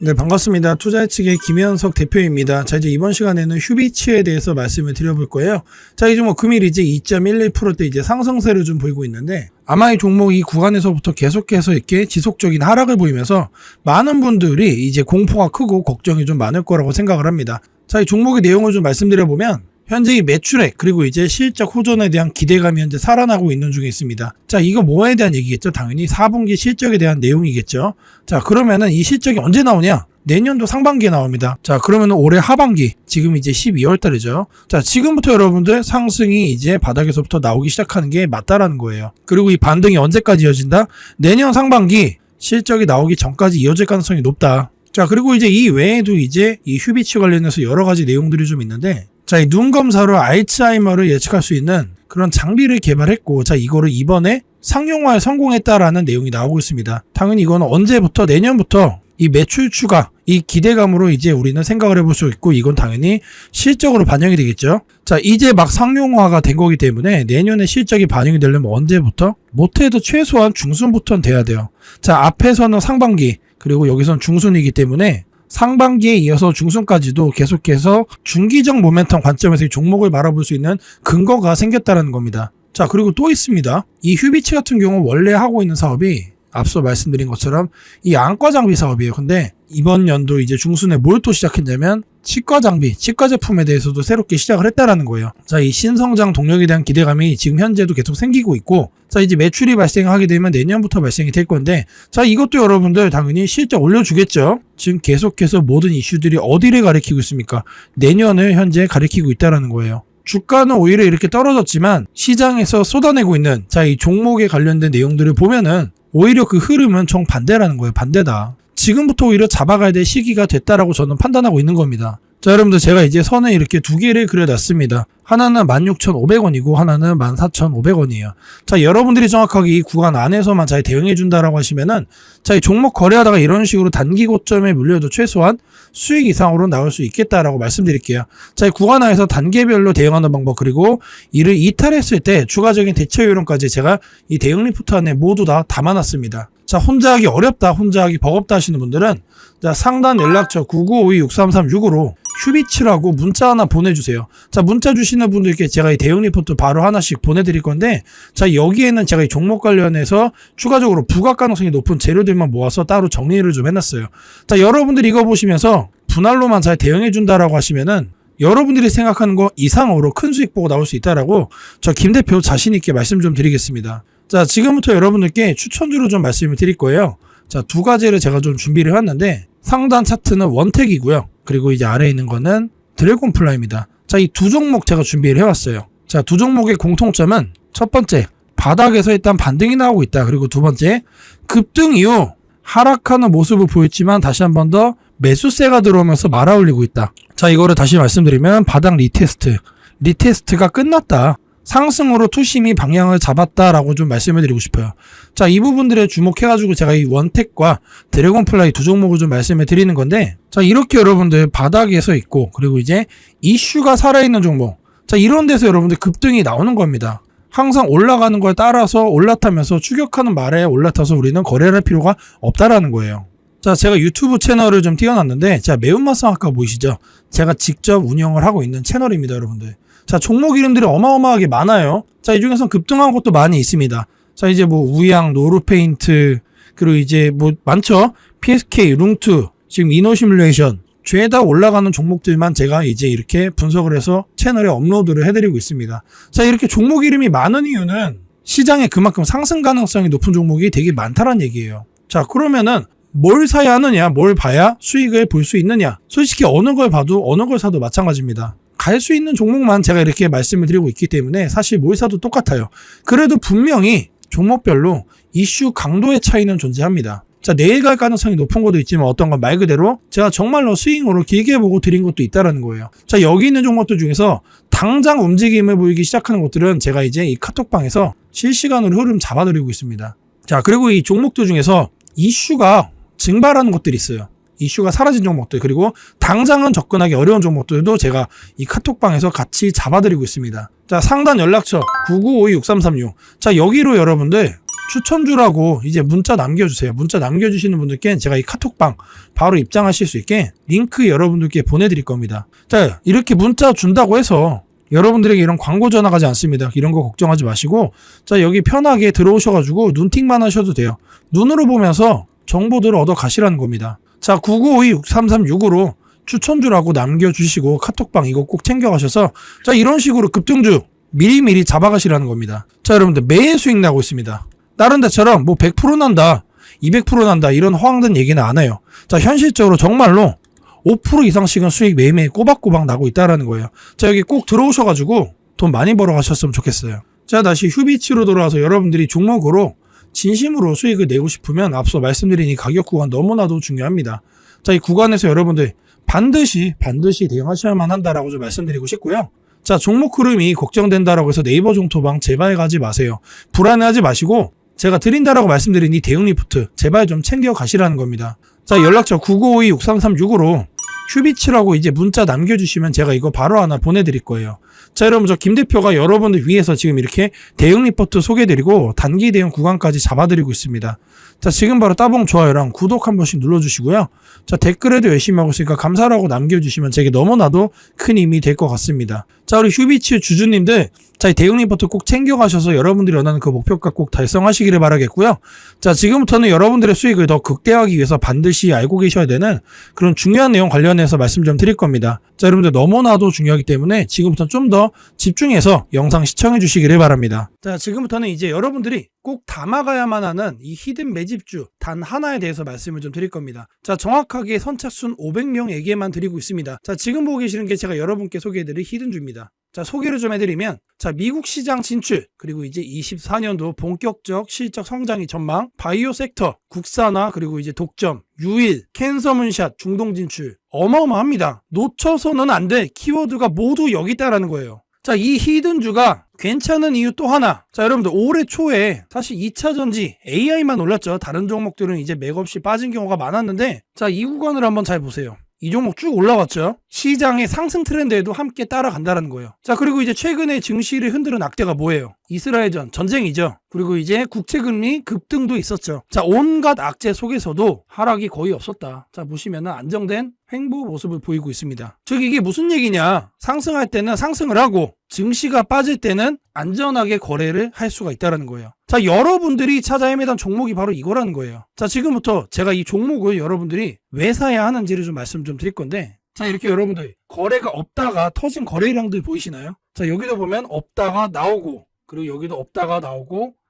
네, 반갑습니다. 투자의측의 김현석 대표입니다. 자, 이제 이번 시간에는 휴비치에 대해서 말씀을 드려볼 거예요. 자, 이제 뭐 금일 이제 2.11%대 이제 상승세를 좀 보이고 있는데 아마 이 종목 이 구간에서부터 계속해서 이렇게 지속적인 하락을 보이면서 많은 분들이 이제 공포가 크고 걱정이 좀 많을 거라고 생각을 합니다. 자, 이 종목의 내용을 좀 말씀드려보면 현재 이 매출액 그리고 이제 실적 호전에 대한 기대감이 현재 살아나고 있는 중에 있습니다. 자, 이거 뭐에 대한 얘기겠죠? 당연히 4분기 실적에 대한 내용이겠죠. 자, 그러면은 이 실적이 언제 나오냐? 내년도 상반기에 나옵니다. 자, 그러면 올해 하반기, 지금 이제 12월 달이죠. 자, 지금부터 여러분들 상승이 이제 바닥에서부터 나오기 시작하는 게 맞다라는 거예요. 그리고 이 반등이 언제까지 이어진다? 내년 상반기 실적이 나오기 전까지 이어질 가능성이 높다. 자, 그리고 이제 이 외에도 이제 이 휴비치 관련해서 여러 가지 내용들이 좀 있는데, 자, 이 눈 검사로 알츠하이머를 예측할 수 있는 그런 장비를 개발했고, 자, 이거를 이번에 상용화에 성공했다라는 내용이 나오고 있습니다. 당연히 이거는 언제부터, 내년부터 이 매출 추가, 이 기대감으로 이제 우리는 생각을 해볼 수 있고, 이건 당연히 실적으로 반영이 되겠죠. 자, 이제 막 상용화가 된 거기 때문에 내년에 실적이 반영이 되려면 언제부터? 못해도 최소한 중순부터는 돼야 돼요. 자, 앞에서는 상반기, 그리고 여기서는 중순이기 때문에 상반기에 이어서 중순까지도 계속해서 중기적 모멘텀 관점에서 이 종목을 바라볼 수 있는 근거가 생겼다는 겁니다. 자, 그리고 또 있습니다. 이 휴비치 같은 경우 원래 하고 있는 사업이 앞서 말씀드린 것처럼 이 안과 장비 사업이에요. 근데 이번 연도 이제 중순에 뭘 또 시작했냐면 치과 장비, 치과 제품에 대해서도 새롭게 시작을 했다라는 거예요. 자, 이 신성장 동력에 대한 기대감이 지금 현재도 계속 생기고 있고, 자, 이제 매출이 발생하게 되면 내년부터 발생이 될 건데, 자, 이것도 여러분들 당연히 실적 올려주겠죠? 지금 계속해서 모든 이슈들이 어디를 가리키고 있습니까? 내년을 현재 가리키고 있다라는 거예요. 주가는 오히려 이렇게 떨어졌지만 시장에서 쏟아내고 있는 자 이 종목에 관련된 내용들을 보면은 오히려 그 흐름은 정반대라는 거예요. 반대다. 지금부터 오히려 잡아가야 될 시기가 됐다라고 저는 판단하고 있는 겁니다. 자, 여러분들 제가 이제 선에 이렇게 두 개를 그려놨습니다. 하나는 16,500원이고 하나는 14,500원이에요. 자, 여러분들이 정확하게 이 구간 안에서만 잘 대응해 준다라고 하시면은 자, 이 종목 거래하다가 이런 식으로 단기 고점에 물려도 최소한 수익 이상으로 나올 수 있겠다라고 말씀드릴게요. 자, 이 구간 안에서 단계별로 대응하는 방법 그리고 이를 이탈했을 때 추가적인 대처 요령까지 제가 이 대응 리포트 안에 모두 다 담아놨습니다. 자, 혼자 하기 어렵다, 혼자 하기 버겁다 하시는 분들은 자, 상단 연락처 9952-6336으로 휴비치라고 문자 하나 보내주세요. 자, 문자 주시는 분들께 제가 이 대응 리포트 바로 하나씩 보내드릴 건데, 자, 여기에는 제가 이 종목 관련해서 추가적으로 부각 가능성이 높은 재료들만 모아서 따로 정리를 좀 해놨어요. 자, 여러분들이 이거 보시면서 분할로만 잘 대응해준다라고 하시면은 여러분들이 생각하는 거 이상으로 큰 수익 보고 나올 수 있다라고 저 김 대표 자신있게 말씀 좀 드리겠습니다. 자, 지금부터 여러분들께 추천주로 좀 말씀을 드릴 거예요. 자, 두 가지를 제가 좀 준비를 해왔는데, 상단 차트는 원택이고요. 그리고 이제 아래에 있는 거는 드래곤 플라입니다. 자, 이 두 종목 제가 준비를 해왔어요. 자, 두 종목의 공통점은 첫 번째, 바닥에서 일단 반등이 나오고 있다. 그리고 두 번째, 급등 이후 하락하는 모습을 보였지만 다시 한 번 더 매수세가 들어오면서 말아올리고 있다. 자, 이거를 다시 말씀드리면 바닥 리테스트. 리테스트가 끝났다. 상승으로 투심이 방향을 잡았다라고 좀 말씀을 드리고 싶어요. 자, 이 부분들에 주목해가지고 제가 이 원택과 드래곤 플라이 두 종목을 좀 말씀을 드리는 건데, 자, 이렇게 여러분들 바닥에서 있고, 그리고 이제 이슈가 살아있는 종목. 자, 이런 데서 여러분들 급등이 나오는 겁니다. 항상 올라가는 걸 따라서 올라타면서 추격하는 말에 올라타서 우리는 거래를 할 필요가 없다라는 거예요. 자, 제가 유튜브 채널을 좀 띄워놨는데, 자, 매운맛 상학과 보이시죠? 제가 직접 운영을 하고 있는 채널입니다, 여러분들. 자, 종목 이름들이 어마어마하게 많아요. 자, 이 중에서 급등한 것도 많이 있습니다. 자, 이제 뭐, 우양, 노르페인트, 그리고 이제 뭐, 많죠? PSK, 룽투, 지금 이노시뮬레이션, 죄다 올라가는 종목들만 제가 이제 이렇게 분석을 해서 채널에 업로드를 해드리고 있습니다. 자, 이렇게 종목 이름이 많은 이유는 시장에 그만큼 상승 가능성이 높은 종목이 되게 많다는 얘기예요. 자, 그러면은 뭘 사야 하느냐, 뭘 봐야 수익을 볼 수 있느냐. 솔직히 어느 걸 봐도 어느 걸 사도 마찬가지입니다. 갈 수 있는 종목만 제가 이렇게 말씀을 드리고 있기 때문에 사실 뭘 사도 똑같아요. 그래도 분명히 종목별로 이슈 강도의 차이는 존재합니다. 자, 내일 갈 가능성이 높은 것도 있지만 어떤 건 말 그대로 제가 정말로 스윙으로 길게 보고 드린 것도 있다라는 거예요. 자, 여기 있는 종목들 중에서 당장 움직임을 보이기 시작하는 것들은 제가 이제 이 카톡방에서 실시간으로 흐름 잡아드리고 있습니다. 자, 그리고 이 종목들 중에서 이슈가 증발하는 것들이 있어요. 이슈가 사라진 종목들 그리고 당장은 접근하기 어려운 종목들도 제가 이 카톡방에서 같이 잡아드리고 있습니다. 자 상단 연락처 99526336. 자 여기로 여러분들 추천주라고 이제 문자 남겨주세요. 문자 남겨주시는 분들께 제가 이 카톡방 바로 입장하실 수 있게 링크 여러분들께 보내드릴 겁니다. 자, 이렇게 문자 준다고 해서 여러분들에게 이런 광고 전화 가지 않습니다. 이런 거 걱정하지 마시고 자 여기 편하게 들어오셔가지고 눈팅만 하셔도 돼요. 눈으로 보면서 정보들을 얻어 가시라는 겁니다. 자 9952-6336으로 추천주라고 남겨주시고 카톡방 이거 꼭 챙겨가셔서 자 이런 식으로 급등주 미리미리 잡아가시라는 겁니다. 자 여러분들 매일 수익 나고 있습니다. 다른 데처럼 뭐 100% 난다 200% 난다 이런 허황된 얘기는 안 해요. 자 현실적으로 정말로 5% 이상씩은 수익 매일매일 꼬박꼬박 나고 있다라는 거예요. 자, 여기 꼭 들어오셔가지고 돈 많이 벌어 가셨으면 좋겠어요. 자, 다시 휴비치로 돌아와서 여러분들이 종목으로 진심으로 수익을 내고 싶으면 앞서 말씀드린 이 가격 구간 너무나도 중요합니다. 자, 이 구간에서 여러분들 반드시, 반드시 대응하셔야만 한다라고 좀 말씀드리고 싶고요. 자, 종목 흐름이 걱정된다라고 해서 네이버 종토방 제발 가지 마세요. 불안해하지 마시고 제가 드린다라고 말씀드린 이 대응 리포트 제발 좀 챙겨 가시라는 겁니다. 자, 연락처 9952-6336으로 휴비치라고 이제 문자 남겨주시면 제가 이거 바로 하나 보내드릴 거예요. 자, 여러분, 저 김 대표가 여러분들 위해서 지금 이렇게 대응 리포트 소개해드리고 단기 대응 구간까지 잡아드리고 있습니다. 자, 지금 바로 따봉 좋아요랑 구독 한 번씩 눌러주시고요. 자, 댓글에도 열심히 하고 있으니까 감사라고 남겨주시면 제게 너무나도 큰 힘이 될 것 같습니다. 자, 우리 휴비치 주주님들, 자, 이 대응 리포트 꼭 챙겨가셔서 여러분들이 원하는 그 목표가 꼭 달성하시기를 바라겠고요. 자, 지금부터는 여러분들의 수익을 더 극대화하기 위해서 반드시 알고 계셔야 되는 그런 중요한 내용 관련해서 말씀 좀 드릴 겁니다. 자, 여러분들 너무나도 중요하기 때문에 지금부터 좀 더 집중해서 영상 시청해 주시기를 바랍니다. 자, 지금부터는 이제 여러분들이 꼭 담아가야만 하는 이 히든 매집주 단 하나에 대해서 말씀을 좀 드릴 겁니다. 자, 정확하게 선착순 500명에게만 드리고 있습니다. 자, 지금 보고 계시는 게 제가 여러분께 소개해드릴 히든주입니다. 자, 소개를 좀 해드리면, 자, 미국 시장 진출, 그리고 이제 24년도 본격적 실적 성장이 전망, 바이오 섹터, 국산화, 그리고 이제 독점, 유일, 캔서 문샷, 중동 진출. 어마어마합니다. 놓쳐서는 안 돼. 키워드가 모두 여기 있다라는 거예요. 자, 이 히든주가 괜찮은 이유 또 하나. 자, 여러분들 올해 초에 사실 2차 전지 AI만 올랐죠. 다른 종목들은 이제 맥없이 빠진 경우가 많았는데 자, 이 구간을 한번 잘 보세요. 이 종목 쭉 올라왔죠. 시장의 상승 트렌드에도 함께 따라간다는 거예요. 자, 그리고 이제 최근에 증시를 흔드는 악재가 뭐예요? 이스라엘전 전쟁이죠. 그리고 이제 국채금리 급등도 있었죠. 자, 온갖 악재 속에서도 하락이 거의 없었다. 자, 보시면은 안정된 횡보 모습을 보이고 있습니다. 즉 이게 무슨 얘기냐? 상승할 때는 상승을 하고 증시가 빠질 때는 안전하게 거래를 할 수가 있다는 거예요. 자, 여러분들이 찾아 헤매던 종목이 바로 이거라는 거예요. 자, 지금부터 제가 이 종목을 여러분들이 왜 사야 하는지를 좀 말씀 좀 드릴 건데 자, 이렇게 여러분들 거래가 없다가 터진 거래량들 보이시나요? 자, 여기도 보면 없다가 나오고 그리고 여기도 없다가 나오고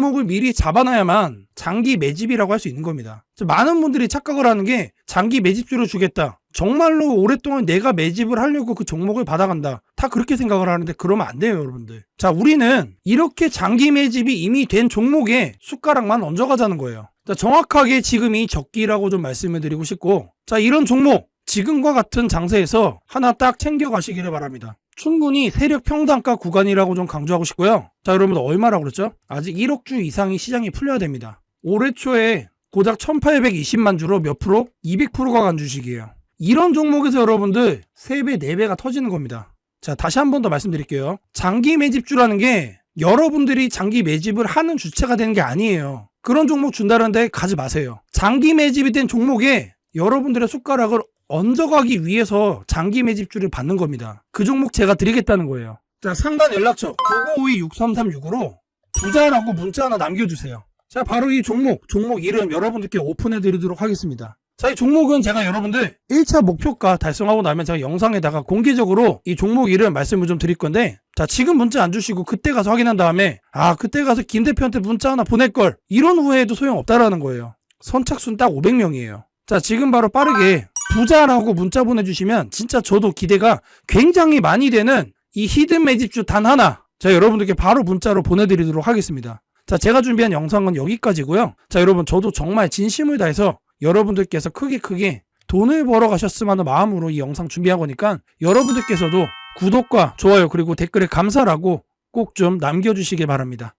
목을 미리 잡아놔야만 장기 매집이라고 할 수 있는 겁니다. 많은 분들이 착각을 하는 게 장기 매집주를 주겠다. 정말로 오랫동안 내가 매집을 하려고 그 종목을 받아간다. 다 그렇게 생각을 하는데 그러면 안 돼요, 여러분들. 자, 우리는 이렇게 장기 매집이 이미 된 종목에 숟가락만 얹어가자는 거예요. 자, 정확하게 지금이 적기라고 좀 말씀을 드리고 싶고, 자, 이런 종목, 지금과 같은 장세에서 하나 딱 챙겨가시기를 바랍니다. 충분히 세력 평단가 구간이라고 좀 강조하고 싶고요. 자, 여러분들 얼마라고 그랬죠? 아직 1억 주 이상이 시장이 풀려야 됩니다. 올해 초에 고작 1820만 주로 몇 프로? 200%가 간 주식이에요. 이런 종목에서 여러분들 3배, 4배가 터지는 겁니다. 자, 다시 한 번 더 말씀드릴게요. 장기 매집주라는 게 여러분들이 장기 매집을 하는 주체가 되는 게 아니에요. 그런 종목 준다는데 가지 마세요. 장기 매집이 된 종목에 여러분들의 숟가락을 얹어가기 위해서 장기 매집주를 받는 겁니다. 그 종목 제가 드리겠다는 거예요. 자, 상단 연락처 9952-6336으로 부자라고 문자 하나 남겨주세요. 자, 바로 이 종목, 종목 이름 여러분들께 오픈해 드리도록 하겠습니다. 자, 이 종목은 제가 여러분들 1차 목표가 달성하고 나면 제가 영상에다가 공개적으로 이 종목 이름 말씀을 좀 드릴 건데, 자, 지금 문자 안 주시고 그때 가서 확인한 다음에, 아, 그때 가서 김 대표한테 문자 하나 보낼걸. 이런 후회해도 소용없다라는 거예요. 선착순 딱 500명이에요. 자, 지금 바로 빠르게 부자라고 문자 보내주시면 진짜 저도 기대가 굉장히 많이 되는 이 히든 매집주 단 하나, 자, 여러분들께 바로 문자로 보내드리도록 하겠습니다. 자, 제가 준비한 영상은 여기까지고요. 자, 여러분 저도 정말 진심을 다해서 여러분들께서 크게 크게 돈을 벌어 가셨으면 하는 마음으로 이 영상 준비한 거니까 여러분들께서도 구독과 좋아요 그리고 댓글에 감사라고 꼭 좀 남겨주시길 바랍니다.